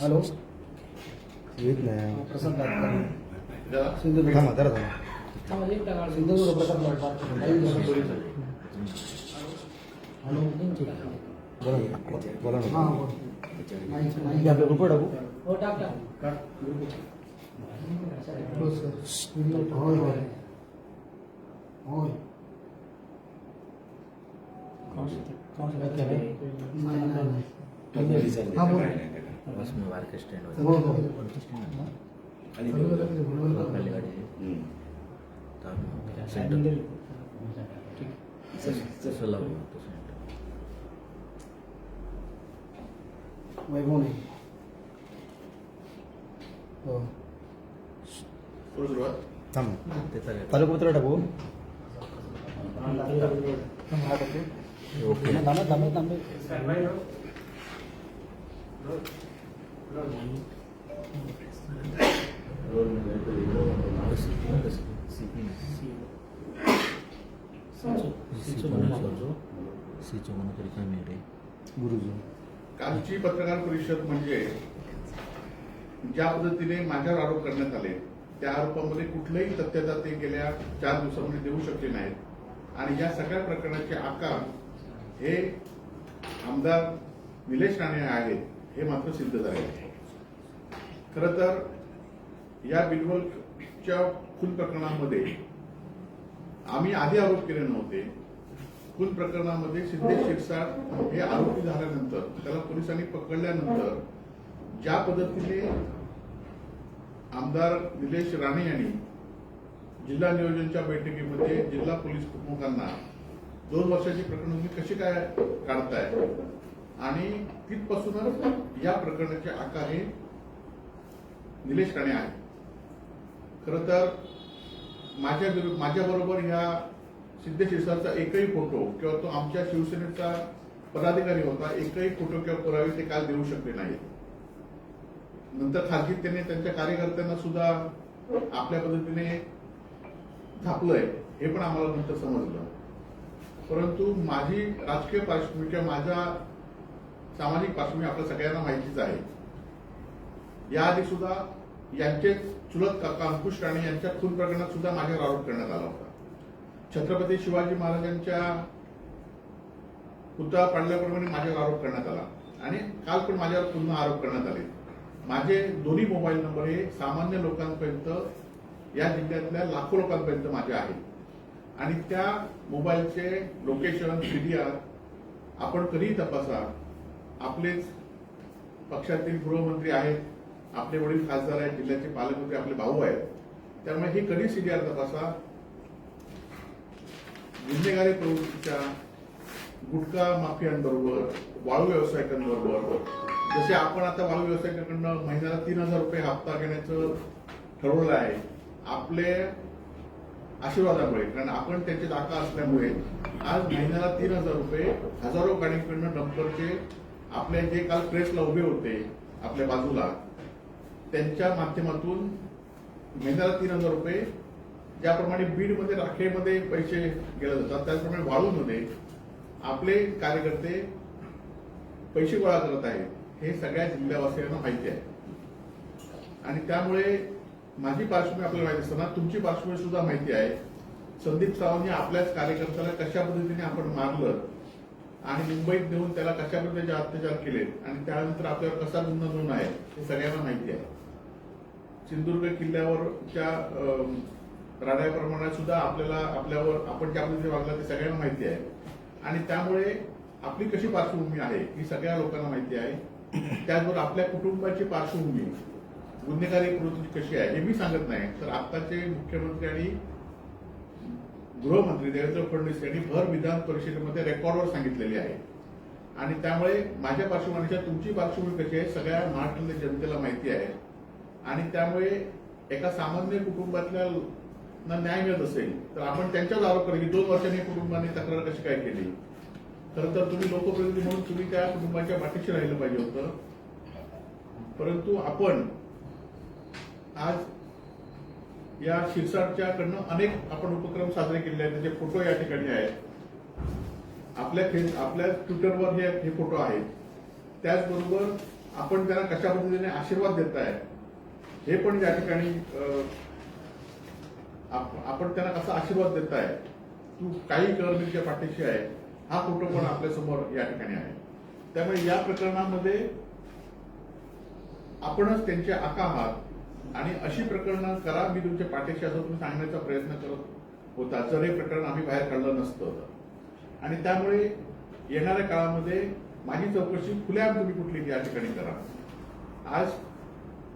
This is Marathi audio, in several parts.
हॅलो येत नाही प्रसाद गाडकर. सिंधुदुर्ग थांबा जरा थांबा सिंधुदुर्ग प्रसाद गाडकर. Live hello बोला ना. बोला हां ना आपल्या ग्रुपवर टाकू हो सर. होय होय. होय. नाही नाही नाही. हां बोल. बस मी बारके स्टँड हो हो. सेंटर सोलापूर सेंटर వైభవం नहीं ఓ తమ తలుపు తిరగటకు ఓకే దమ్మ దమ్మ దమ్మ Si cuma nak rekam ni deh. Guru tu. कालची पत्रकार परिषद म्हणजे ज्या पद्धतीने माझ्यावर आरोप करण्यात आले त्या आरोपामध्ये कुठलंही तथ्यता ते गेल्या चार दिवसामध्ये देऊ शकले नाहीत. आणि या सगळ्या प्रकरणाचे आकार हे आमदार निलेश राणे आहेत हे मात्र सिद्ध झाले आहे. खरं तर या बिलवलच्या खून प्रकरणामध्ये आम्ही आधी आरोप केले नव्हते. खून प्रकरणामध्ये सिद्धेश शिरसाट हे आरोपी झाल्यानंतर त्याला पोलिसांनी पकडल्यानंतर ज्या पद्धतीने आमदार निलेश राणे यांनी जिल्हा नियोजनच्या बैठकीमध्ये जिल्हा पोलीस प्रमुखांना दोन वर्षाची प्रकरण तुम्ही कशी काय काढताय आणि तिथपासूनच या प्रकरणाचे आकार हे निलेश राणे आहे खरं तर माझ्या माझ्याबरोबर ह्या सिद्धेश एकही फोटो किंवा तो आमच्या शिवसेनेचा पदाधिकारी होता एकही फोटो किंवा पुरावे ते काल देऊ शकले नाहीत. नंतर खाजगीत त्यांनी त्यांच्या कार्यकर्त्यांना सुद्धा आपल्या पद्धतीने झापलंय हे पण आम्हाला नंतर समजलं. परंतु माझी राजकीय पार्श्वभूमी किंवा माझ्या सामाजिक पार्श्वभूमी आपल्या सगळ्यांना माहितीच आहे. याआधी सुद्धा यांचे चुलत काका अंकुश राणे यांच्या खून प्रकरणात सुद्धा माझ्यावर आरोप करण्यात आला होता. छत्रपती शिवाजी महाराजांच्या पुतळा पाडल्याप्रमाणे माझ्यावर आरोप करण्यात आला. आणि काल पण माझ्यावर पुन्हा आरोप करण्यात आले. माझे दोन्ही मोबाईल नंबर हे सामान्य लोकांपर्यंत या जिल्ह्यातल्या लाखो लोकांपर्यंत माझे आहेत. आणि त्या मोबाईलचे लोकेशन सीडीआर आपण कधीही तपासा. आपलेच पक्षातील गृहमंत्री आहेत आपले वडील खासदार आहेत जिल्ह्याचे पालकमंत्री आपले भाऊ आहेत. त्यामुळे हे कधी सीडीआर तपासा? गुन्हेगारी प्रवृत्तीच्या गुटखा माफियांबरोबर वाळू व्यावसायिकांबरोबर जसे आपण आता वाळू व्यावसायिकांकडनं महिन्याला तीन हजार रुपये हप्ता घेण्याचं ठरवलं आहे आपले आशीर्वादामुळे कारण आपण त्यांचे दाखा असल्यामुळे आज महिन्याला तीन हजार रुपये हजारो गाडीकडनं डंपरचे आपले जे काल प्रेसला उभे होते आपल्या बाजूला त्यांच्या माध्यमातून महिन्याला तीन हजार रुपये ज्याप्रमाणे बीडमध्ये राखेमध्ये पैसे गेले जातात त्याचप्रमाणे वाळूमध्ये आपले कार्यकर्ते पैसे गोळा करत आहेत हे सगळ्या जिल्ह्यावासियांना माहिती आहे. आणि त्यामुळे माझी पार्श्वभूमी आपल्याला माहिती असताना तुमची पार्श्वभूमी सुद्धा माहिती आहे. संदीप सावंतने आपल्याच कार्यकर्त्याला कशा पद्धतीने आपण मारलं आणि मुंबईत नेऊन त्याला कशा पद्धतीचे अत्याचार केले आणि त्यानंतर आपल्यावर कसा गुन्हा नोंद आहे हे सगळ्यांना माहिती आहे. सिंधुदुर्ग किल्ल्यावरच्या अं, राड्याप्रमाणे सुद्धा आपल्याला आपल्यावर आपण ज्या पद्धतीने वागला ते सगळ्यांना माहिती आहे. आणि त्यामुळे आपली कशी पार्श्वभूमी आहे ही सगळ्या लोकांना माहिती आहे. त्याचबरोबर आपल्या कुटुंबाची पार्श्वभूमी गुन्हेगारी प्रवृत्ती कशी आहे हे मी सांगत नाही. तर आत्ताचे मुख्यमंत्री आणि गृहमंत्री देवेंद्र फडणवीस यांनी भर विधान परिषदेमध्ये रेकॉर्डवर सांगितलेली आहे. आणि त्यामुळे माझ्या पार्श्वभूमीच्या तुमची पार्श्वभूमी कशी आहे सगळ्या महाराष्ट्रातल्या जनतेला माहिती आहे. आणि त्यामुळे एका सामान्य कुटुंबातल्या न्याय मिळत असेल तर आपण त्यांच्यावर आरोप करा की दोन वर्षांनी कुटुंबाने तक्रार कशी काय केली? खरं तर तुम्ही लोकप्रतिनिधी म्हणून तुम्ही त्या कुटुंबाच्या पाठीशी राहिलं पाहिजे होतं. परंतु आपण आज या शिरसाटच्या कडनं अनेक आपण उपक्रम साजरे केले आहेत त्याचे फोटो या ठिकाणी आहेत. आपल्या फेस आपल्या ट्विटरवर हे हे फोटो आहेत. त्याचबरोबर आपण त्यांना कशा पद्धतीने आशीर्वाद देत आहे हे पण या ठिकाणी अं, आपण त्यांना कसा आशीर्वाद देताय? तू काही कर पाठीशी आहे. हा फोटो पण आपल्यासमोर या ठिकाणी आहे. त्यामुळे या प्रकरणामध्ये आपणच त्यांचे आका आहात. आणि अशी प्रकरणं करा मी तुमच्या पाठीशी असं तुम्ही सांगण्याचा प्रयत्न करत होता. जर हे प्रकरण आम्ही बाहेर काढलं नसतं आणि त्यामुळे येणाऱ्या काळामध्ये माझी चौकशी खुल्या तुम्ही कुठली या ठिकाणी करा. आज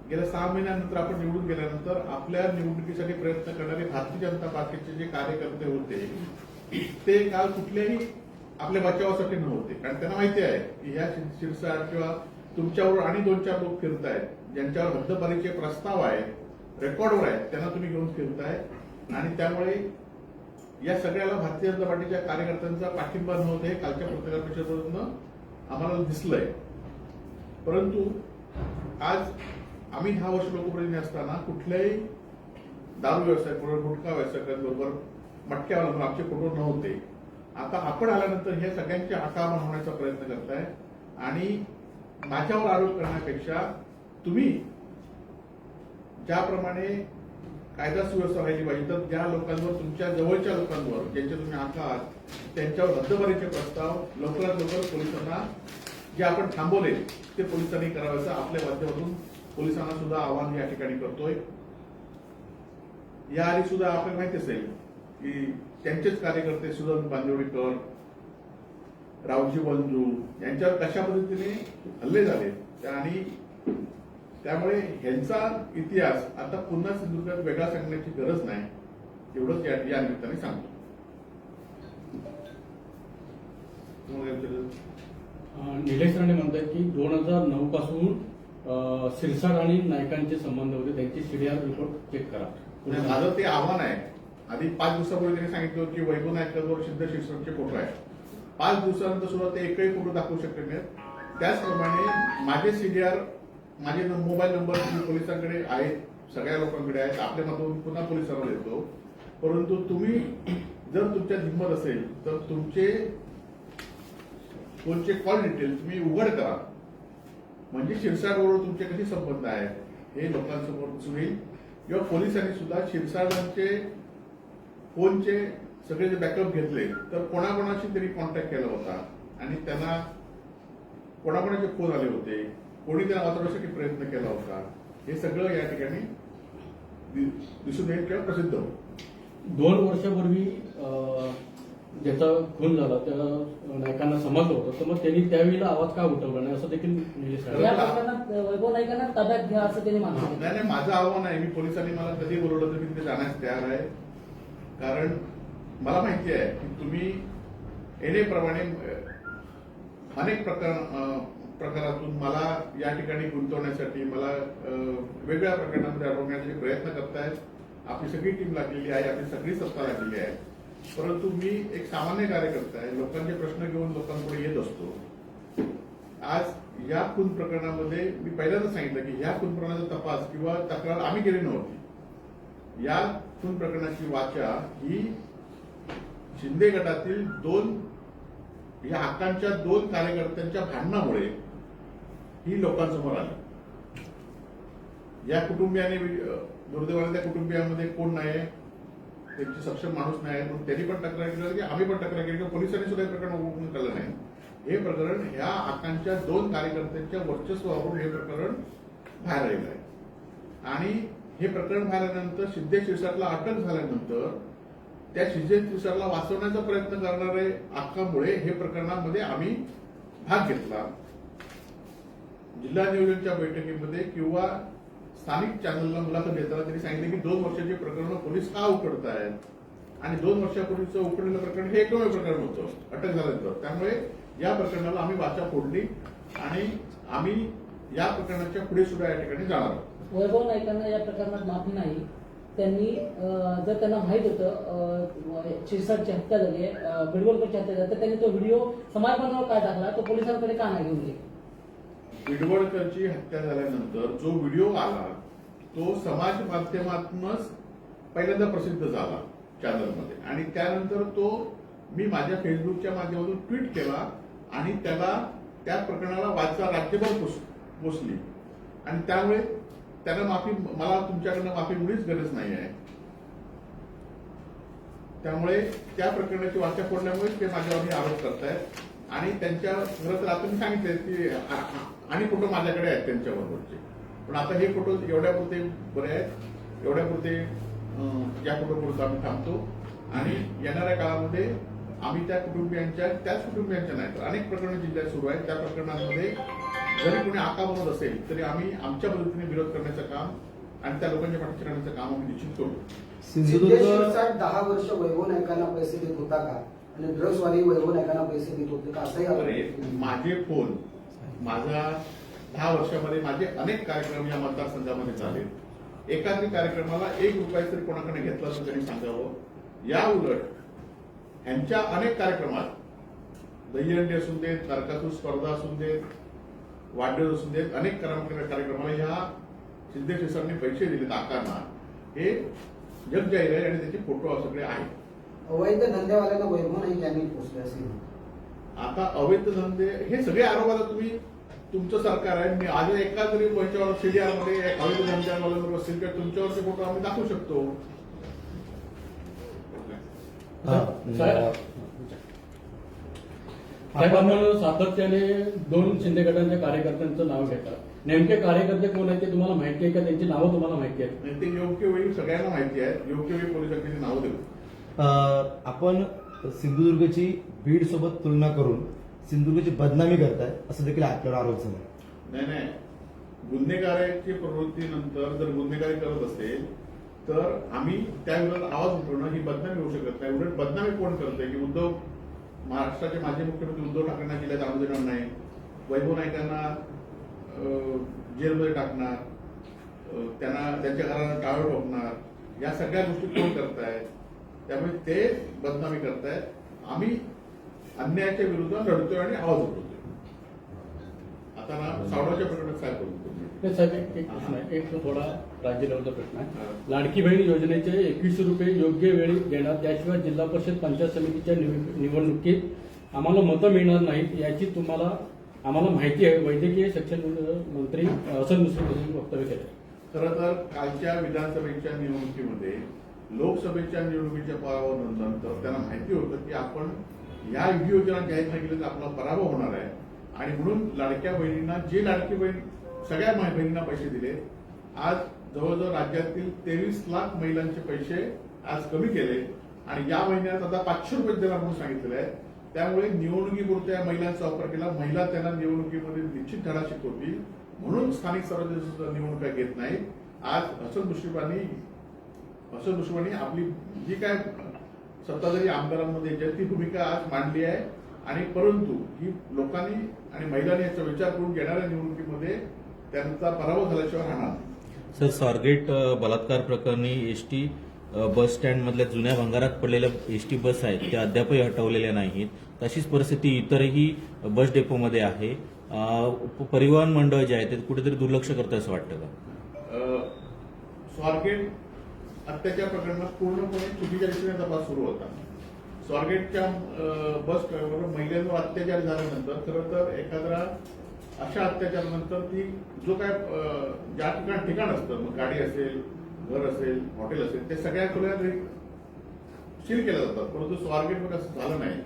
गेल्या सहा महिन्यानंतर आपण निवडून गेल्यानंतर आपल्या निवडणुकीसाठी प्रयत्न करणारे भारतीय जनता पार्टीचे जे कार्यकर्ते होते ते काल कुठल्याही आपल्या बचावासाठी नव्हते. कारण त्यांना माहिती आहे की ह्या शिरसा शिरसाट किंवा तुमच्यावर आणि दोन चार लोक फिरतायत ज्यांच्यावर हद्दपारीचे प्रस्ताव आहेत रेकॉर्डवर आहेत त्यांना तुम्ही घेऊन फिरताय. आणि त्यामुळे या सगळ्याला भारतीय जनता पार्टीच्या कार्यकर्त्यांचा पाठिंबा नव्हते हे कालच्या पत्रकार परिषदेमधून आम्हाला दिसलंय. परंतु आज आम्ही ह्या वर्ष लोकप्रतिनिधी असताना कुठल्याही दारू व्यवसाय बरोबर गुटखा व्यवसायाबरोबर मटक्यावर आमचे फोटो नव्हते. आता आपण आल्यानंतर हे सगळ्यांचे आकामान होण्याचा प्रयत्न करताय आणि माझ्यावर आरोप करण्यापेक्षा तुम्ही ज्याप्रमाणे कायदा सुव्यवस्था राहिली पाहिजे तर ज्या लोकांवर तुमच्या जवळच्या लोकांवर ज्यांचे तुम्ही हात आहात त्यांच्यावर हद्दबारीचे प्रस्ताव लवकरात लवकर पोलिसांना जे आपण थांबवले ते पोलिसांनी करावयाचं आपल्या माध्यमातून पोलिसांना सुद्धा आव्हान या ठिकाणी करतोय. या आधी सुद्धा आपल्याला माहिती असेल की त्यांचेच कार्यकर्ते सुधन बांदिवडीकर रावजी बंजू यांच्यावर कशा पद्धतीने हल्ले झाले आणि त्यामुळे ह्यांचा इतिहास आता पुन्हा सिंधुदुर्गात वेगळा सांगण्याची गरज नाही एवढंच या निमित्ताने सांगतो. निलेश राणे म्हणतात की दोन हजार नऊ पासून सिरसाट आणि नायकांचे संबंध होते. त्यांची सीडीआर रिपोर्ट चेक करा. नाही, माझं ते आव्हान आहे. आधी पाच दिवसापूर्वी त्यांनी सांगितलं की वैभव नायकांवर सिद्ध शिक्षणचे फोटो आहेत. पाच दिवसानंतर सुद्धा ते एकही फोटो दाखवू शकले नाहीत त्याचप्रमाणे माझे सीडीआर माझे मोबाईल नंबर पोलिसांकडे आहेत सगळ्या लोकांकडे आहेत आपल्या मधून पुन्हा पोलिसांना देतो परंतु तुम्ही जर तुमच्या हिंमत असेल तर तुमचे फोनचे कॉल डिटेल तुम्ही उघड करा. म्हणजे शिरसाटबरोबर तुमचे कसे संबंध आहेत? हे लोकांसमोर दिसून येईल. किंवा पोलिसांनी सुद्धा शिरसाटांचे फोनचे सगळे जे बॅकअप घेतले तर कोणाकोणाशी तरी कॉन्टॅक्ट केला होता. आणि त्यांना कोणाकोणाचे फोन आले होते? कोणी त्यांना वाचवण्यासाठी प्रयत्न केला होता? हे सगळं या ठिकाणी दिसून येईल किंवा प्रसिद्ध होईल. दोन वर्षापूर्वी ज्याचा खून झाला त्या नायकांना समजलं होतं. तर मग त्यांनी त्यावेळेला आवाज का उठवला नाही असं देखील वैभव नाईकांना ताब्यात घ्या असं त्यांनी नाही मागितलं नाही माझं आव्हान आहे मी पोलिसांनी मला कधी बोलवलं तर मी तिथे जाण्यास तयार आहे. कारण मला माहिती आहे की तुम्ही येणेप्रमाणे अनेक प्रकार प्रकारातून मला या ठिकाणी गुंतवण्यासाठी मला वेगवेगळ्या प्रकरणामध्ये अडवण्याचे प्रयत्न करतायत. आपली सगळी टीम लागलेली आहे आपली सगळी सत्ता लागलेली आहे. परंतु मी एक सामान्य कार्यकर्ता आहे. लोकांचे प्रश्न घेऊन लोकांपुढे येत असतो. आज या खून प्रकरणामध्ये मी पहिल्यांदा सांगितलं की ह्या खून प्रकरणाचा तपास किंवा तक्रार आम्ही केली नव्हती. या खून प्रकरणाची वाचा ही शिंदे गटातील दोन या हक्कांच्या दोन कार्यकर्त्यांच्या भांडणामुळे ही लोकांसमोर आली. या कुटुंबियाने दुर्दैवाने त्या कुटुंबियामध्ये कोण नाही त्यांची सक्षम माणूस नाही म्हणून त्यांनी पण तक्रार केली की आम्ही पण तक्रार केली किंवा पोलिसांनी सुद्धा हे प्रकरण उघडून केलं नाही. हे प्रकरण ह्या आकांच्या दोन कार्यकर्त्यांच्या वर्चस्वावरून हे प्रकरण बाहेर आलेलं आहे. आणि हे प्रकरण बाहेर आल्यानंतर सिद्धे शिरसाटला अटक झाल्यानंतर त्या सिद्धे शिरसाटला वाचवण्याचा प्रयत्न करणारे आकामुळे हे प्रकरणामध्ये आम्ही भाग घेतला. जिल्हा नियोजनच्या बैठकीमध्ये किंवा स्थानिक चॅनलला मुलाखत देताना त्यांनी सांगितले की दोन वर्षाची प्रकरण पोलीस का उकडतायत? आणि दोन वर्षापूर्वीचं उकडलेलं प्रकरण हे एकमेव प्रकरण होतं. अटक झाल्यानंतर त्यामुळे या प्रकरणाला आम्ही वाचा फोडली आणि आम्ही या प्रकरणाच्या पुढे सुद्धा या ठिकाणी जाणार आहोत. वैभव नाईकांना या प्रकरणात माफी नाही. त्यांनी जर त्यांना माहीत होतं शिरसाटची हत्या झाली आहे बिडवलकरची हत्या झाली तर त्यांनी तो व्हिडिओ समाजबांधवावर काय टाकला? तो पोलिसांकडे का नाही घेऊन गेले? बिडवडकरची हत्या झाल्यानंतर जो व्हिडिओ आला तो समाज माध्यमातूनच पहिल्यांदा प्रसिद्ध झाला चॅनलमध्ये आणि त्यानंतर तो मी माझ्या फेसबुकच्या माध्यमातून ट्विट केला आणि त्याला त्या प्रकरणाला वाचा राज्यभर पोच- पोचली. आणि त्यामुळे त्याला माफी मला तुमच्याकडनं माफी मुळीच गरज नाही आहे. त्यामुळे त्या प्रकरणाची वाचा फोडल्यामुळे ते माझ्यावर आरोप करतायत. आणि त्यांच्या खरं तर आता मी सांगितलं की आणि फोटो माझ्याकडे आहेत त्यांच्याबरोबरचे पण आता हे फोटो एवढ्यापुरते बरे आहेत एवढ्यापुरते या फोटो पुरता आम्ही थांबतो. आणि येणाऱ्या काळामध्ये आम्ही त्या कुटुंबियांच्या त्याच कुटुंबियांच्या नाही तर अनेक प्रकरणं जिल्ह्यात सुरू आहेत. त्या प्रकरणांमध्ये जरी कोणी आका बनत असेल तरी आम्ही आमच्या पद्धतीने विरोध करण्याचं काम आणि त्या लोकांच्या पाठीशी राहण्याचं काम आम्ही निश्चित करू दहा वर्ष वैभव नायकांना पैसे देत होता का? आणि ड्रग्सवाली वैभव नायकांना पैसे देत होते का? असंही माझे फोन माझा दहा वर्षामध्ये माझे अनेक कार्यक्रम या मतदारसंघामध्ये झाले. एखाद्या कार्यक्रमाला एक रुपया तरी कोणाकडे घेतला असं त्यांनी सांगावं. या उलट यांच्या अनेक कार्यक्रमात दहीहंडी असून देत नरकातूर स्पर्धा असून देत वाढदिवस असून देत अनेक कार्यक्रम- कार्यक्रमाला ह्या सिद्धेश्वर सरांनी पैसे दिलेत आकारना. हे जग जाहीर आहे आणि त्याचे फोटो सगळे आहेत. अवैध धंदेवाल्यांना वैभव नाईक यांनी पोचले असे आता अवैध धंदे हे सगळे आरोप आता तुम्ही तुमचं सरकार आहे मी आज एका जरी याच्यावर सीडीआरमध्ये एक अवैध धंद्यांवाल्यांवर असतील तर तुमच्यावरचे फोटो आम्ही दाखवू शकतो. हा, साहेब. सातत्याने दोन शिंदे गटांच्या कार्यकर्त्यांचं नाव घेतात. नेमके कार्यकर्ते कोण आहेत ते तुम्हाला माहिती आहे का? त्यांची नावं तुम्हाला माहिती आहेत? ते योग्य वेळी सगळ्यांना माहिती आहे. योग्य वेळी पोलिसांनी नावं देऊ? आपण सिंधुदुर्गची बीड सोबत तुलना करून सिंधुदुर्गची बदनामी करताय असं देखील आपल्याला आरोप झाला. नाही नाही. गुन्हेगाराची प्रवृत्तीनंतर जर गुन्हेगारी करत असेल तर आम्ही त्या विरोधात आवाज उठवणं ही बदनामी होऊ शकत नाही. उलट बदनामी कोण करतोय की उद्धव महाराष्ट्राचे माजी मुख्यमंत्री उद्धव ठाकरेंना जिल्ह्यात आणू देणार नाही. वैभव नाईकांना जेलमध्ये टाकणार त्यांना त्यांच्या घराला टाळं ठोकणार या सगळ्या गोष्टी कोण करतायत त्यामुळे ते बदनामी करतायत. आम्ही अन्यायाच्या विरुद्ध लढतोय आणि आवाज उठवतोय आता ना सावडाच्या प्रकरणात काय करू साहेब एक प्रश्न आहे. एक थोडा राज्य लेवलचा प्रश्न आहे. लाडकी बहीण योजनेचे एकवीसशे रुपये योग्य वेळी देणार त्याशिवाय जिल्हा परिषद पंचायत समितीच्या निव- निवडणुकीत आम्हाला मतं मिळणार नाहीत याची तुम्हाला आम्हाला माहिती आहे. वैद्यकीय शिक्षण मंत्री हसन मुश्रीफ वक्तव्य केलं. खरं तर कालच्या विधानसभेच्या निवडणुकीमध्ये लोकसभेच्या निवडणुकीच्या पराभवानंतर त्यांना माहिती होतं की आपण या योजना जाहीर नाही केल्या तर आपला पराभव होणार आहे. आणि म्हणून लाडक्या बहिणींना जे लाडकी बहीण सगळ्या बहिणींना पैसे दिले आज जवळजवळ राज्यातील तेवीस लाख महिलांचे पैसे आज कमी केले. आणि या महिन्यात आता पाचशे रुपये देणार म्हणून सांगितलेलं आहे. त्यामुळे निवडणुकीपुरत्या महिलांचा वापर केला. महिला त्यांना निवडणुकीमध्ये निश्चित धडा शिकवतील. म्हणून स्थानिक स्वराज्य निवडणुका घेत नाही. आज हसन मुश्रीफांनी हसन मुश्रीफांनी आपली जी काय सत्ताधारी आमदारांमध्ये जी आहे ती भूमिका आज मांडली आहे आणि परंतु ही लोकांनी आणि महिलांनी याचा विचार करून येणाऱ्या निवडणुकीमध्ये त्यांचा पराभव झाल्याशिवाय राहणार. सर स्वारगेट बलात्कार प्रकरणी एस टी बस स्टँड मधल्या जुन्या भंगारात पडलेल्या एस टी बस आहेत त्या अद्यापही हटवलेल्या नाहीत. तशीच परिस्थिती इतरही बस डेपोमध्ये आहे. परिवहन मंडळ जे आहे ते कुठेतरी दुर्लक्ष करतं असं वाटतं का? स्वारगेट हत्याच्या प्रकरणात पूर्णपणे चुकीच्या दिशेने तपास सुरू होता. स्वारगेटच्या बस ड्रायव्हरवर महिलेवर अत्याचार झाल्यानंतर खरं तर एखाद्या अशा अत्याचारानंतर ती जो काय ज्या ठिकाण ठिकाण असतं मग गाडी असेल घर असेल हॉटेल असेल ते सगळ्या खोल्या सील केल्या जातात. परंतु स्वारगेटवर असं झालं नाही.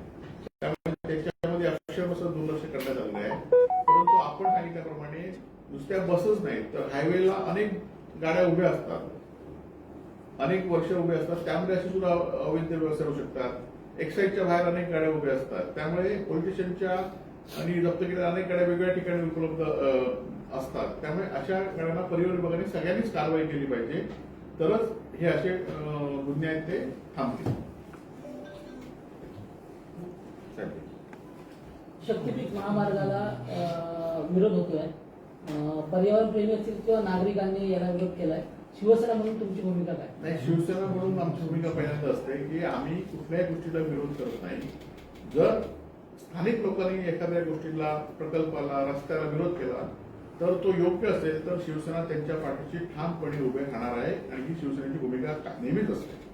त्यामुळे त्याच्यामध्ये अक्षरशः दुर्लक्ष करण्यात आलेलं आहे. परंतु आपण सांगितल्याप्रमाणे नुसत्या बसच नाही तर हायवेला अनेक गाड्या उभ्या असतात. अनेक वर्ष उभे असतात. त्यामध्ये असे सुद्धा अवैध व्यवसाय होऊ शकतात. एक्साईजच्या बाहेर अनेक गाड्या उभ्या असतात. त्यामुळे पोलीस स्टेशनच्या आणि जप्त केलेल्या अनेक गाड्या वेगवेगळ्या ठिकाणी उपलब्ध असतात. त्यामुळे अशा गाड्यांना परिवहन विभागाने सगळ्यांनीच कारवाई केली पाहिजे. तरच हे असे गुन्हे आहेत ते थांबतील. शक्तीपीठ महामार्गाला विरोध होतोय. पर्यावरण प्रेमी असतील किंवा नागरिकांनी याला विरोध केलाय. शिवसेना म्हणून तुमची भूमिका काय? नाही शिवसेना म्हणून आमची भूमिका पहिल्यांदा असते की आम्ही कुठल्याही गोष्टीला विरोध करत नाही. जर स्थानिक लोकांनी एखाद्या गोष्टीला प्रकल्पाला रस्त्याला विरोध केला तर तो योग्य असेल तर शिवसेना त्यांच्या पाठीशी ठामपणे उभे राहणार आहे आणि ही शिवसेनेची भूमिका नेहमीच असते.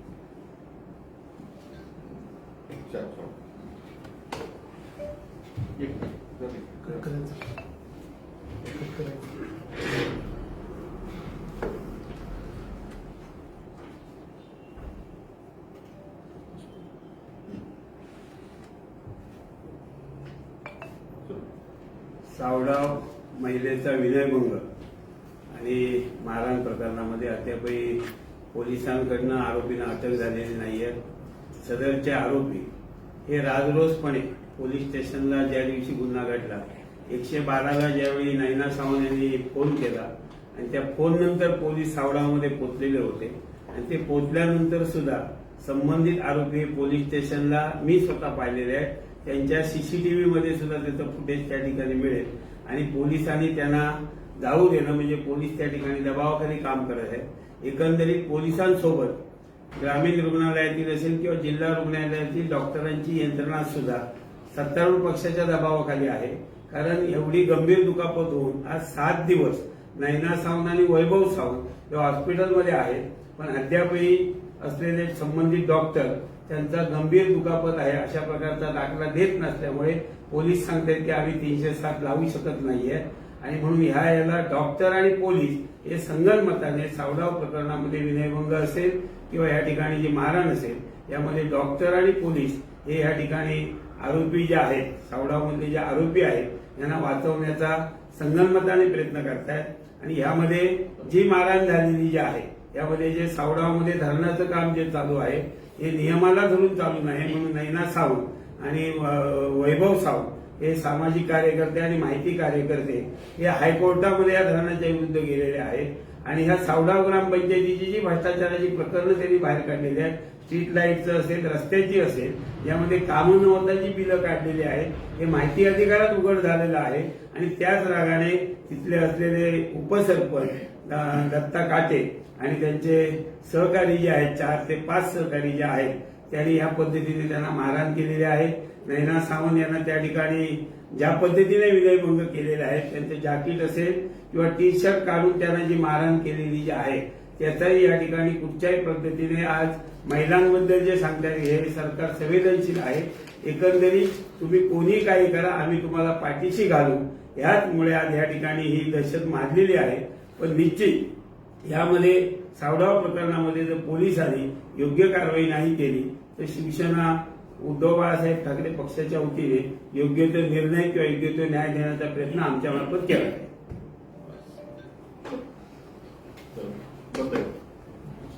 एक सावडाव महिलेचा विनयभंग. आणि मारहाण प्रकरणामध्ये अद्यापही पोलिसांकडनं आरोपींना अटक झालेली नाही आहे सदरचे आरोपी हे राजरोसपणे पोलीस स्टेशनला ज्या दिवशी गुन्हा घडला एकशे बाराला ज्यावेळी नैना सावंत यांनी फोन केला आणि त्या फोननंतर पोलीस सावडामध्ये पोचलेले होते. आणि ते पोचल्यानंतर सुद्धा संबंधित आरोपी पोलीस स्टेशनला मी स्वतः पाहिलेले आहे त्यांच्या सीसीटीव्ही मध्ये सुद्धा त्याचं फुटेज त्या ठिकाणी मिळेल. आणि पोलिसांनी त्यांना जाऊ देणं म्हणजे पोलीस त्या ठिकाणी दबावाखाली काम करत आहे एकंदरीत पोलिसांसोबत ग्रामीण रुग्णालयातील असेल किंवा जिल्हा रुग्णालयातील डॉक्टरांची यंत्रणा सुद्धा सत्तारूढ पक्षाच्या दबावाखाली आहे. कारण एवढी गंभीर दुखापत होऊन आज सात दिवस नैना सावंत आणि वैभव सावंत हे हॉस्पिटलमध्ये आहेत. पण अद्यापही असलेले संबंधित डॉक्टर त्यांचा गंभीर दुखापत आहे अशा प्रकारचा दाखला देत नसल्यामुळे पोलीस सांगतात की आम्ही तीनशे सात लावू शकत नाहीये. आणि म्हणून ह्या याला डॉक्टर आणि पोलीस हे संगनमताने सावडाव प्रकरणामध्ये विनयभंग असेल किंवा या ठिकाणी जी मारहाण असेल यामध्ये डॉक्टर आणि पोलीस हे या ठिकाणी आरोपी जे आहेत सावडावमधले जे आरोपी आहेत यांना वाचवण्याचा संगनमताने प्रयत्न करतायत. आणि यामध्ये जी मारहाण झालेली जी आहे यामध्ये जे सावडावमध्ये धरणाचं काम जे चालू आहे हे नियमाला धरून चालू नाही म्हणून नैना सावंत आणि वैभव सावंत हे सामाजिक कार्यकर्ते आणि माहिती कार्यकर्ते हे हायकोर्टामध्ये या धरणाच्या विरुद्ध गेलेले आहेत. आणि ह्या सावडाव ग्रामपंचायतीची जी भ्रष्टाचाराची प्रकरणं त्यांनी बाहेर काढलेली आहेत स्ट्रीट लाईटचं असेल रस्त्याची असेल यामध्ये कामं न होताची बिलं काढलेली आहेत. हे माहिती अधिकारात उघड झालेलं आहे. आणि त्याच रागाने तिथले असलेले उपसरपंच दत्ता काटे आणि त्यांचे सहकारी जे आहेत चार ते पाच सहकारी जे आहेत त्यांनी या पद्धतीने त्यांना मारहाण केलेली आहे. नैना सावंत यांना त्या ठिकाणी ज्या पद्धतीने विनयभंग केलेले आहेत त्यांचं जॅकेट असेल किंवा टी शर्ट काढून त्यांना जी मारहाण केलेली जी आहे त्याचाही या ठिकाणी कुठच्याही पद्धतीने आज महिलांबद्दल जे सांगतात हे सरकार संवेदनशील आहे. एकंदरीत तुम्ही कोणी काही करा आम्ही तुम्हाला पाठीशी घालू. ह्याचमुळे आज या ठिकाणी ही दहशत माजलेली आहे. पण निश्चित यामध्ये सावडाव प्रकरणामध्ये जर पोलिसांनी योग्य कारवाई नाही केली तर शिवसेना उद्धव बाळासाहेब ठाकरे पक्षाच्या वतीने योग्य तो निर्णय किंवा योग्य तो न्याय देण्याचा प्रयत्न आमच्या मार्फत केला आहे